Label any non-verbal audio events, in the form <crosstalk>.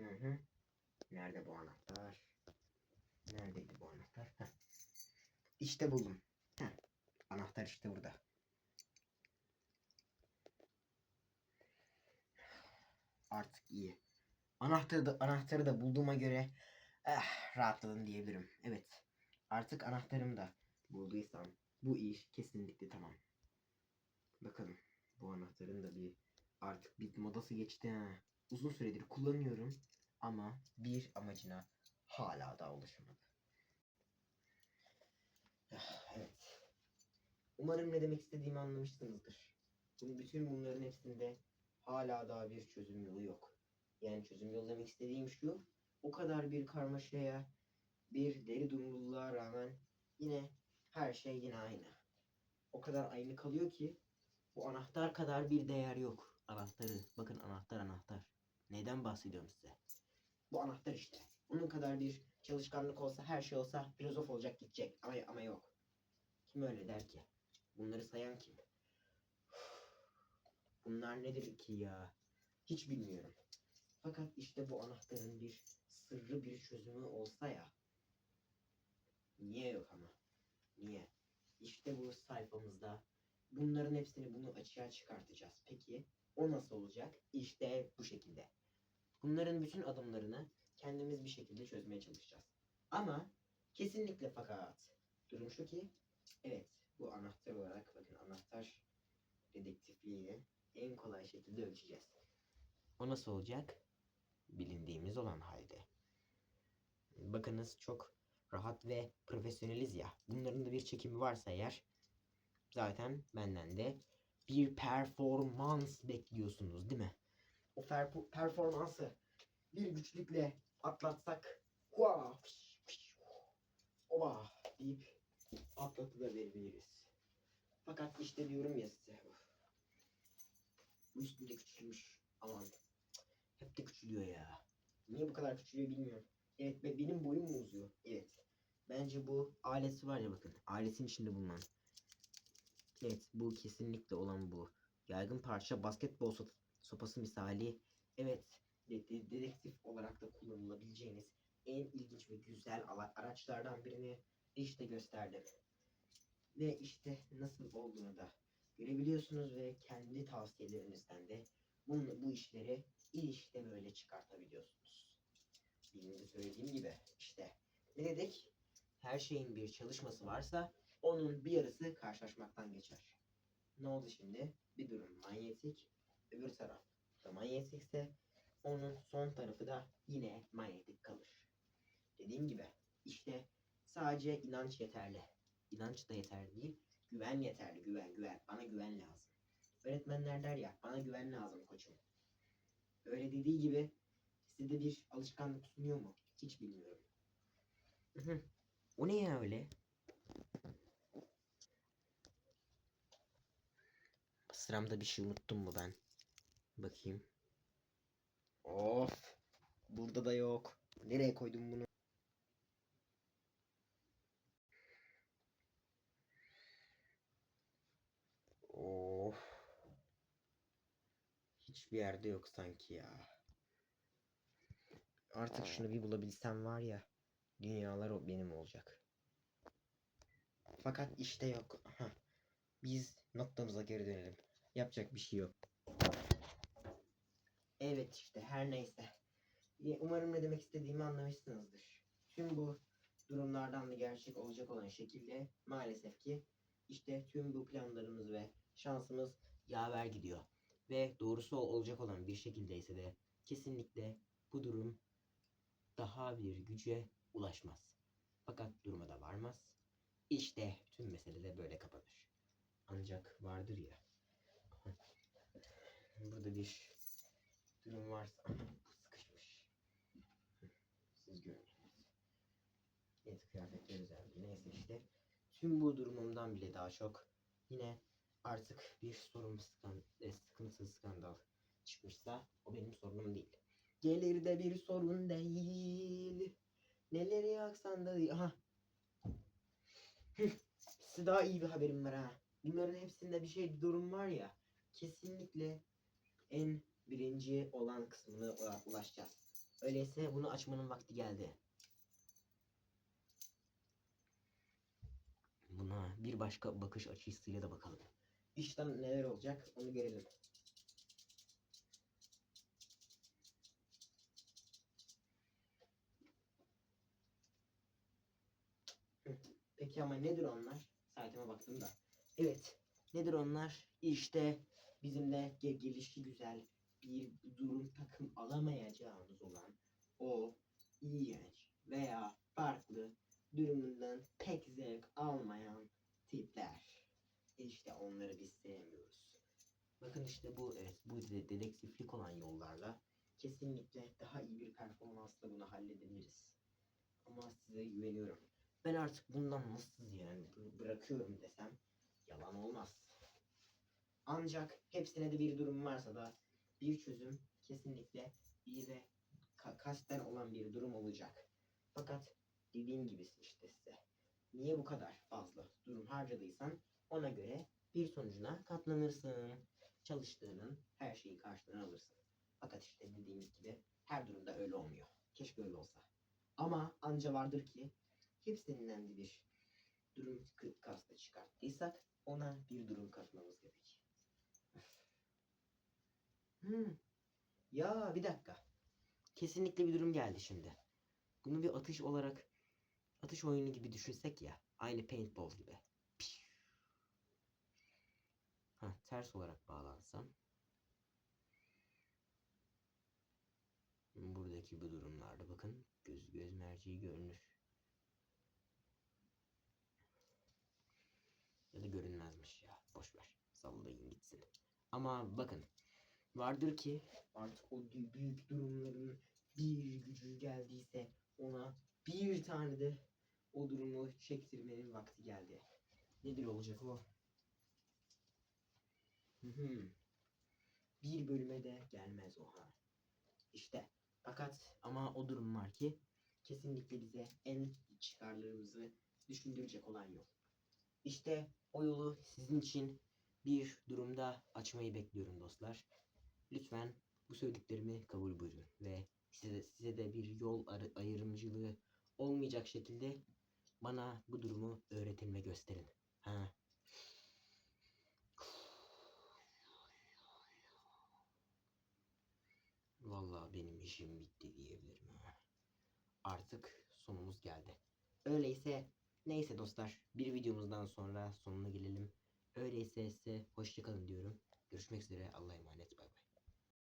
Hı hı. Nerede bu anahtar? Neredeydi bu anahtar? Heh. İşte buldum. Heh. Anahtar işte burada. Artık iyi. Anahtarı da, anahtarı da bulduğuma göre eh, rahatladım diyebilirim. Evet. Artık anahtarımı da bulduysam bu iş kesinlikle tamam. Bakalım. Bu anahtarın da bir artık bir modası geçti ha. Uzun süredir kullanıyorum ama bir amacına hala daha ulaşamadı. Ah, Evet. Umarım ne demek istediğimi anlamışsınızdır. Bunun bütün bunların hepsinde hala daha bir çözüm yolu yok. Yani çözüm yolu demek istediğim şu, o kadar bir karmaşaya, bir deri dumrulluğa rağmen yine her şey yine aynı. O kadar aynı kalıyor ki bu anahtar kadar bir değer yok. Anahtarı, bakın. Neden bahsediyorum size? Bu anahtar işte. Onun kadar bir çalışkanlık olsa, her şey olsa filozof olacak gidecek. Ama, ama yok. Kim öyle der ki? Bunları sayan kim? <sighs> Bunlar nedir ki ya? Hiç bilmiyorum. Fakat işte bu anahtarın bir sırrı bir çözümü olsa ya. Niye yok ama? Niye? İşte bu sayfamızda bunların hepsini bunu açığa çıkartacağız. Peki o nasıl olacak? İşte bu şekilde. Bunların bütün adımlarını kendimiz bir şekilde çözmeye çalışacağız. Ama kesinlikle fakat durum şu ki evet bu anahtar olarak bakın anahtar dedektifliğini en kolay şekilde ölçeceğiz. O nasıl olacak? Bilindiğimiz olan halde. Bakınız çok rahat ve profesyoneliz ya. Bunların da bir çekimi varsa eğer zaten benden de bir performans bekliyorsunuz değil mi? O performansı bir güçlükle atlatsak hua, fiş, fiş, oba deyip atlatıverebiliriz. Fakat işte diyorum ya size. Bu üstünde küçülmüş. Aman. Hep de küçülüyor ya. Niye bu kadar küçülüyor bilmiyorum. Evet be benim boyum mu uzuyor? Evet. Bence bu ailesi var ya bakın. Ailesinin içinde bulunan. Evet bu kesinlikle olan bu. Yaygın parça basketbol sopası misali. Evet. de- de- dedektif olarak da kullanılabileceğiniz en ilginç ve güzel araçlardan birini işte gösterdim. Ve işte nasıl olduğunu da görebiliyorsunuz ve kendi tavsiyelerinizden de bunu, bu işleri işte böyle çıkartabiliyorsunuz. Birinci söylediğim gibi işte ne dedik? Her şeyin bir çalışması varsa onun bir yarısı karşılaşmaktan geçer. Ne oldu şimdi? Bir durum manyetik, öbür taraf da manyetikse onun son tarafı da yine manyetik kalır. Dediğim gibi işte sadece inanç yeterli. İnanç da yeterli değil, güven yeterli. Güven, güven. Bana güven lazım. Öğretmenler der ya, bana güven lazım koçum. Öyle dediği gibi size bir alışkanlık sunuyor mu? Hiç bilmiyorum. o ne ya öyle? Sıramda bir şey unuttum mu ben? Bakayım. Of. Burada da yok. Nereye koydum bunu? Of. Hiçbir yerde yok sanki ya. Artık şunu bir bulabilsem var ya. Dünyalar o benim olacak. Fakat işte yok. Biz noktamıza geri dönelim. Yapacak bir şey yok. Evet işte her neyse. Umarım ne demek istediğimi anlamışsınızdır. Tüm bu durumlardan da gerçek olacak olan şekilde maalesef ki işte tüm bu planlarımız ve şansımız yaver gidiyor. Ve doğrusu olacak olan bir şekildeyse de kesinlikle bu durum daha bir güce ulaşmaz. Fakat duruma da varmaz. İşte tüm mesele de böyle kapanır. Ancak vardır ya. <laughs> Burada bir durum varsa sıkışmış. Siz görürsünüz. Evet kıyafetler özelliği. Neyse işte. Tüm bu durumumdan bile daha çok yine artık bir sorun skan, e, sıkıntı skandal çıkmışsa o benim sorunum değil. Gelir de bir sorun değil. Neleri yaksan da değil. Aha. Size daha iyi bir haberim var ha. Bunların hepsinde bir şey bir durum var ya. Kesinlikle en birinci olan kısmına ula- ulaşacağız. Öyleyse bunu açmanın vakti geldi. Buna bir başka bakış açısıyla da bakalım. İşten neler olacak onu görelim. Peki ama nedir onlar? Saatime baktım da. Evet. Nedir onlar? İşte bizim de ge- gelişi güzel bir durum takım alamayacağımız olan o iğrenç veya farklı durumundan pek zevk almayan tipler. İşte onları biz sevmiyoruz. Bakın işte bu evet bu de- dedektiflik olan yollarla kesinlikle daha iyi bir performansla bunu halledebiliriz. Ama size güveniyorum. Ben artık bundan nasıl yani bı- bırakıyorum desem yalan olmaz. Ancak hepsine de bir durum varsa da bir çözüm kesinlikle iyi ve ka- kasten olan bir durum olacak. Fakat dediğim gibi işte size niye bu kadar fazla durum harcadıysan ona göre bir sonucuna katlanırsın. Çalıştığının her şeyi karşılığını alırsın. Fakat işte dediğimiz gibi her durumda öyle olmuyor. Keşke öyle olsa. Ama anca vardır ki hepsinden de bir durum kı- kastı çıkarttıysak ona bir durum katmamız gerek. Hmm. Ya bir dakika. Kesinlikle bir durum geldi şimdi. Bunu bir atış olarak atış oyunu gibi düşünsek ya. Aynı paintball gibi. Ha, ters olarak bağlansam. Buradaki bu durumlarda bakın göz göz merceği görünür. Ya da görünmezmiş ya. Boş ver. Sallayın gitsin. Ama bakın vardır ki artık o büyük durumların bir gücü geldiyse ona bir tane de o durumu çektirmenin vakti geldi. Nedir olacak o? Bir bölüme de gelmez o ha. İşte fakat ama o durum var ki kesinlikle bize en çıkarlarımızı düşündürecek olan yol. İşte o yolu sizin için bir durumda açmayı bekliyorum dostlar. Lütfen bu söylediklerimi kabul buyurun ve size de, size de bir yol ayrımcılığı olmayacak şekilde bana bu durumu öğretin ve gösterin. Ha. Vallahi benim işim bitti diyebilirim. Artık sonumuz geldi. Öyleyse neyse dostlar bir videomuzdan sonra sonuna gelelim. Öyleyse size hoşçakalın diyorum. Görüşmek üzere Allah'a emanet bay bay.